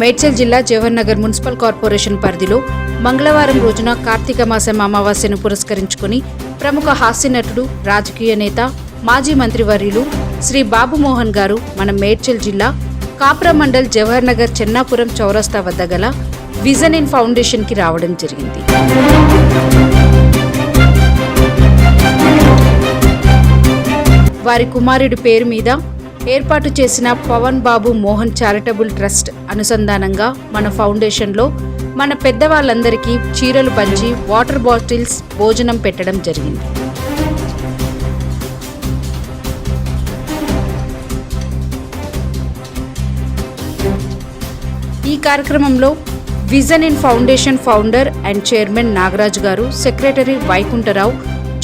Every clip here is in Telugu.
మేడ్చల్ జిల్లా జవహర్నగర్ మున్సిపల్ కార్పొరేషన్ పరిధిలో మంగళవారం రోజున కార్తీక మాసం అమావాస్యను పురస్కరించుకుని ప్రముఖ హాస్య నటుడు రాజకీయ నేత మాజీ మంత్రివర్యులు శ్రీ బాబు మోహన్ గారు మన మేడ్చల్ జిల్లా కాప్రా మండల్ జవహర్నగర్ చెన్నాపురం చౌరస్తా వద్ద గల విజన్ ఇన్ ఫౌండేషన్కి రావడం జరిగింది. వారి కుమారుడి పేరు మీద ఏర్పాటు చేసిన పవన్ బాబు మోహన్ చారిటబుల్ ట్రస్ట్ అనుసంధానంగా మన ఫౌండేషన్లో మన పెద్దవాళ్ళందరికీ చీరలు పంచి వాటర్ బాటిల్స్ భోజనం పెట్టడం జరిగింది. ఈ కార్యక్రమంలో vision in foundation founder and chairman Nagaraju garu secretary Vaikuntharao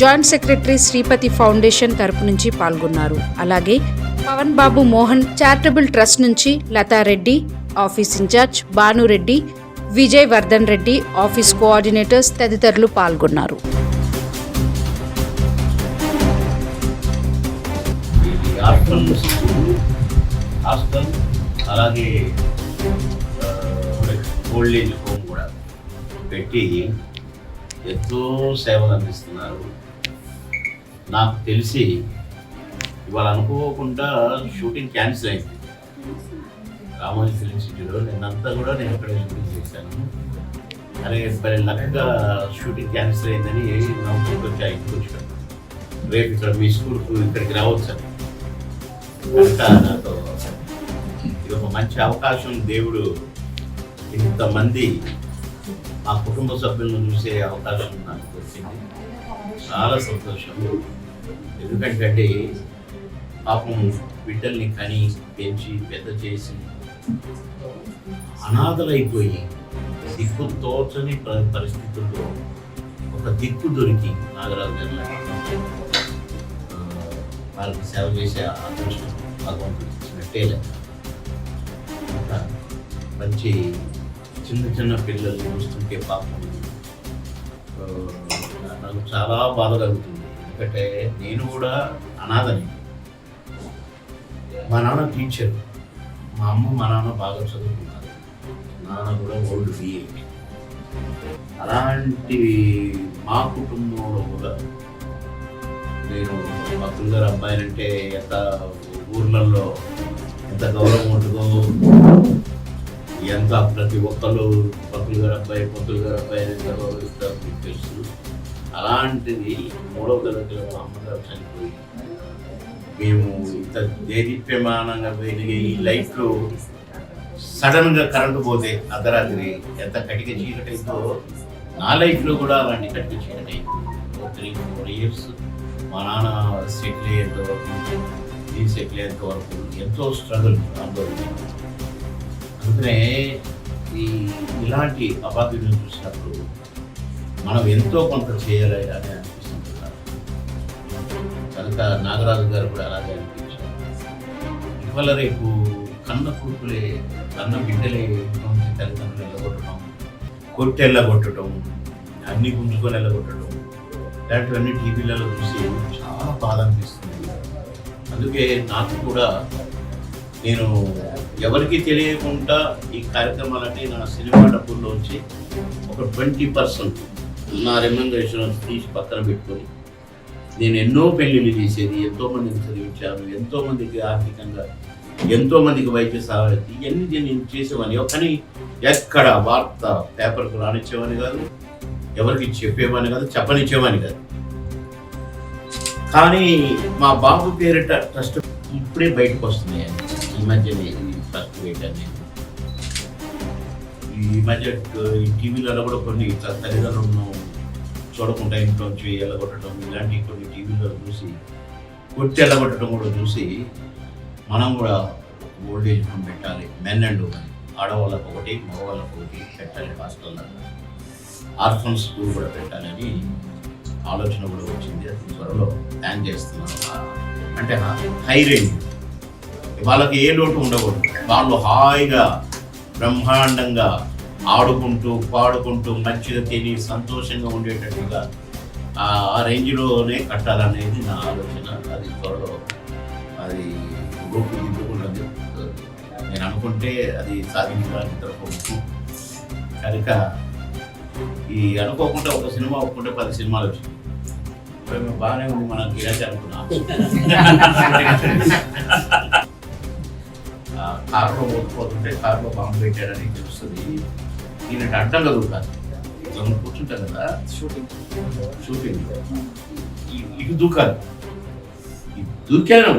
joint secretary Sripathi foundation తరపు నుంచి పాల్గొన్నారు. అలాగే పవన్ బాబు మోహన్ చారిటబుల్ ట్రస్ట్ నుంచి Latha Reddy office incharge Bhanu Reddy Vijay Vardhan Reddy office coordinators తదితరులు పాల్గొన్నారు. అలాగే ఓల్డ్ ఏజ్ హోమ్ కూడా పెట్టి ఎంతో సేవలు అందిస్తున్నారు. నాకు తెలిసి ఇవాళ అనుకోకుండా షూటింగ్ క్యాన్సిల్ అయింది. రామోజీ ఫిలిం సిటీలో నిన్నంతా కూడా నేను ఇక్కడ షూటింగ్ చేశాను. అరే మరి లక్కగా షూటింగ్ క్యాన్సిల్ అయిందని నవ్వుకుంటూ వచ్చి ఆ ఇంటికి వచ్చాను. రేపు ఇక్కడ మీ స్కూల్కు ఇక్కడికి రావచ్చు అని. నాతో. ఇది ఒక మంచి అవకాశం దేవుడు. ఇంతమంది మా కుటుంబ సభ్యులను చూసే అవకాశం నాకు వచ్చింది. చాలా సంతోషం. ఎందుకంటే పాపం బిడ్డల్ని కని పెంచి పెద్ద చేసి అనాథలైపోయి దిక్కు తోచని పరిస్థితుల్లో ఒక దిక్కు దొరికి నాగరాజు గారు వాళ్ళకి సేవ చేసే అదృష్టం భగవంతుడు ఇచ్చినట్టే లెక్క. ఇంకా మంచి చిన్న చిన్న పిల్లలు చూస్తుంటే పాపం నాకు చాలా బాధ కలుగుతుంది. ఎందుకంటే నేను కూడా అనాథని. మా నాన్న టీచర్. మా అమ్మ మా నాన్న బాగా చదువుకున్నారు. నాన్న కూడా ఓల్డ్ బిఏ అలాంటి మా కుటుంబంలో కూడా నేను భక్తులు గారు అబ్బాయిలంటే ఎంత ఊర్లలో ఎంత గౌరవం ఉంటుందో ఎంత ప్రతి ఒక్కరు భక్తులు గారు అబ్బాయి పొత్తులు గారు అబ్బాయి ఎంత గౌరవిస్తారో మీకు తెలుసు. అలాంటిది మూడవ తరగతిలో మా అమ్మగారు చనిపోయి మేము ఇంత దేదీప్యమానంగా వెలిగే ఈ లైఫ్లో సడన్గా కరెంటు పోతే అర్ధరాత్రి ఎంత కటిక చీకటైందో నా లైఫ్లో కూడా అలాంటి కటిక చీకటి త్రీ ఫోర్ ఇయర్స్ మా నాన్న సెటిల్ అయ్యేంత వరకు నేను సెటిల్ అయ్యేంత వరకు ఎంతో స్ట్రగుల్ అనుభవించాను అందుకనే ఈ ఇలాంటి అబాధ్యులను చూసినప్పుడు మనం ఎంతో కొంత చేయాలి అని కనుక నాగరాజు గారు కూడా అలాగే అనిపించారు. ఇవాళ రేపు కన్న కొడుకులే కన్న బిడ్డలే నుంచి తల్లిదండ్రులు వెళ్ళగొట్టడం కొట్టి వెళ్ళగొట్టడం అన్ని గుంజుకొని వెళ్ళగొట్టడం ఇలాంటివన్నీ టీవీలలో చూసి చాలా బాధ అనిపిస్తుంది. అందుకే నాకు కూడా నేను ఎవరికి తెలియకుండా ఈ కార్యక్రమాలన్నీ నా సినిమా డబ్బుల్లోంచి ఒక ట్వంటీ పర్సెంట్ నా రెమ్యూనరేషన్ తీసి పక్కన పెట్టుకొని నేను ఎన్నో పెళ్ళిళ్ళు చేసేది ఎంతో మందిని చదివించాను ఎంతో మందికి ఆర్థికంగా ఎంతో మందికి వైద్య సహాయం ఇవన్నీ నేను చేసేవాని కానీ ఎక్కడ వార్త పేపర్కు రానిచ్చేవాని కాదు ఎవరికి చెప్పేవాని కాదు చెప్పనిచ్చేవాని కాదు. కానీ మా బాబు పేరిట ట్రస్ట్ ఇప్పుడే బయటకు వస్తున్నాయి. ఈ మధ్యనే ట్రస్ట్ పెట్టాను ఈ మధ్య ఈ టీవీలలో కూడా కొన్ని తల్లిదండ్రులను చూడకుండా ఇంట్లోంచి ఎల్లగొట్టడం ఇలాంటి కొన్ని టీవీలో చూసి కొట్టి ఎల్లగొట్టడం కూడా చూసి మనం కూడా ఓల్డ్ ఏజ్ హోమ్ పెట్టాలి. మెన్ అండ్ ఉమెన్ ఆడవాళ్ళకు ఒకటి మగవాళ్ళకు ఒకటి పెట్టాలి హాస్టల్లో ఆర్ఫన్ స్కూల్ కూడా పెట్టాలని ఆలోచన కూడా వచ్చింది. అది త్వరలో ప్లాన్ చేస్తున్నాం అంటే హై రేంజ్ వాళ్ళకి ఏ లోటు ఉండకూడదు. వాళ్ళు హాయిగా బ్రహ్మాండంగా ఆడుకుంటూ పాడుకుంటూ మంచిగా తిని సంతోషంగా ఉండేటట్టుగా ఆ రేంజ్లోనే కట్టాలనేది నా ఆలోచన. అది త్వరలో అది రూపుదిద్దుకున్నది నేను అనుకుంటే అది సాధించడానికి తరపు కనుక ఈ అనుకోకుండా ఒక సినిమా ఒప్పుకుంటే పది సినిమాలు వచ్చింది బాగానే ఉంది మనం గిరాచి అనుకున్నాం. కారులో ఓడిపోతుంటే కారులో బాంబు పెట్టాడని తెలుస్తుంది. ఈయన అడ్డంగా దూకాలి. ఇట్లా కూర్చుంటాం కదా? షూటింగ్ షూటింగ్ ఇటు దూకాలి. ఇది దూకాను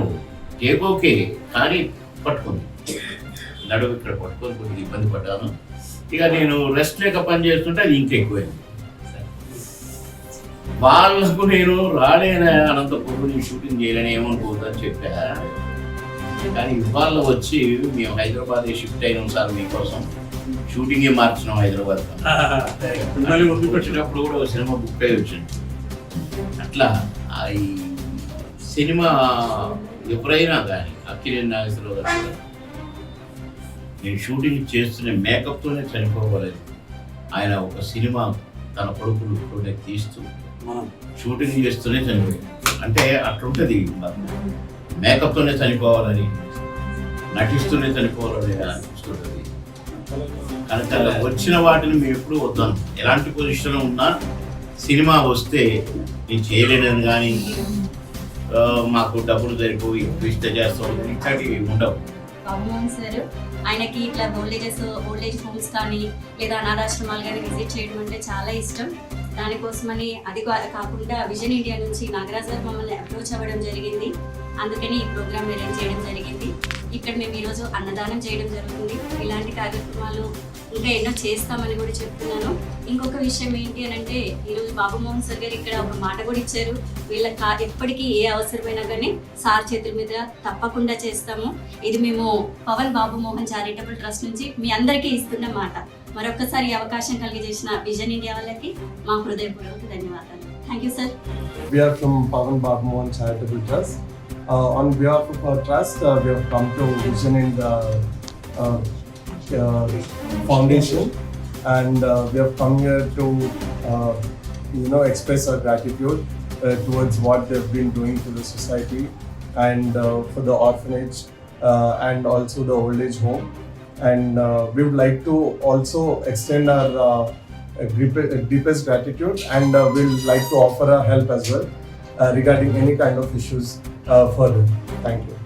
టేక్ ఓకే కానీ పట్టుకుంది నడువు ఇక్కడ పట్టుకొని కొద్దిగా ఇబ్బంది పడ్డాను. ఇక నేను రెస్ట్ లేక పని చేస్తుంటే అది ఇంకెక్కువైంది. వాళ్ళకు నేను రాలేనా అనంతపురం నీ షూటింగ్ చేయలేని ఏమనుకోవద్దు అని చెప్పా. కానీ ఇవాళ వచ్చి మేము హైదరాబాద్ షిఫ్ట్ అయినాం సార్ మీకోసం. షూటింగే మార్చినాం హైదరాబాద్ వచ్చినప్పుడు కూడా ఒక సినిమా బుక్ అయి వచ్చింది. అట్లా ఆ ఈ సినిమా ఎప్పుడైనా కానీ అక్కినే నాగేశ్వరరావు గారు కూడా నేను షూటింగ్ చేస్తున్న మేకప్తోనే చనిపోవలేదు ఆయన ఒక సినిమా తన కొడుకులు తీస్తూ షూటింగ్ చేస్తూనే చనిపోయింది అంటే అట్లుంటుంది మేకప్తోనే చనిపోవాలని నటిస్తూనే చనిపోవాలని అనిపిస్తుంటుంది. కనుక వచ్చిన వాటిని మేము ఎప్పుడు వద్దాం ఎలాంటి పొజిషన్ ఉన్నా సినిమా వస్తే నేను చేయలేనని కానీ మాకు డబ్బులు సరిపోయి ఇష్ట చేస్తాం ఇట్లాంటివి ఉండవు. బాబుమోహన్ సార్ ఆయనకి ఇట్లా ఓల్డేజెస్ ఓల్డేజ్ హోమ్స్ కానీ లేదా అనాథాశ్రమాలు కానీ విజిట్ చేయడం అంటే చాలా ఇష్టం. దానికోసమని అది కాకుండా విజన్ ఇండియా నుంచి నాగరాజ్ గారు మమ్మల్ని అప్రోచ్ అవ్వడం జరిగింది. అందుకని ఈ ప్రోగ్రామ్ అరేంజ్ చేయడం జరిగింది. ఇక్కడ మేము ఈరోజు అన్నదానం చేయడం జరుగుతుంది. ఇలాంటి కార్యక్రమాలు ఇంకా ఎన్నో చేస్తామని కూడా చెప్తున్నాను. ఇంకొక విషయం ఏంటి అని అంటే ఈరోజు బాబు మోహన్ సార్ గారు ఇక్కడ ఒక మాట కూడా ఇచ్చారు. వీళ్ళ కా- ఎప్పటికీ ఏ అవసరమైనా కానీ సార్ చేతుల మీద తప్పకుండా చేస్తాము. ఇది మేము పవన్ బాబు మోహన్ చారిటబుల్ ట్రస్ట్ నుంచి మీ అందరికీ ఇస్తున్న మాట. మరొకసారి ఈ అవకాశం కలిగజేసిన విజన్ ఇండియా వాళ్ళకి మా హృదయపూర్వక ధన్యవాదాలు. Thank you sir we are from Pavan Babu Mohan charitable trust. On behalf of our trust, uh, we have come to Vision in the uh, uh, foundation, and uh, we have come here to, uh, you know, express our gratitude uh, towards what they've been doing to the society, and uh, for the orphanage, uh, and also the old age home. And uh, we would like to also extend our uh, deepest gratitude and uh, we'll like to offer our help as well uh, regarding any kind of issues uh, further. Thank you.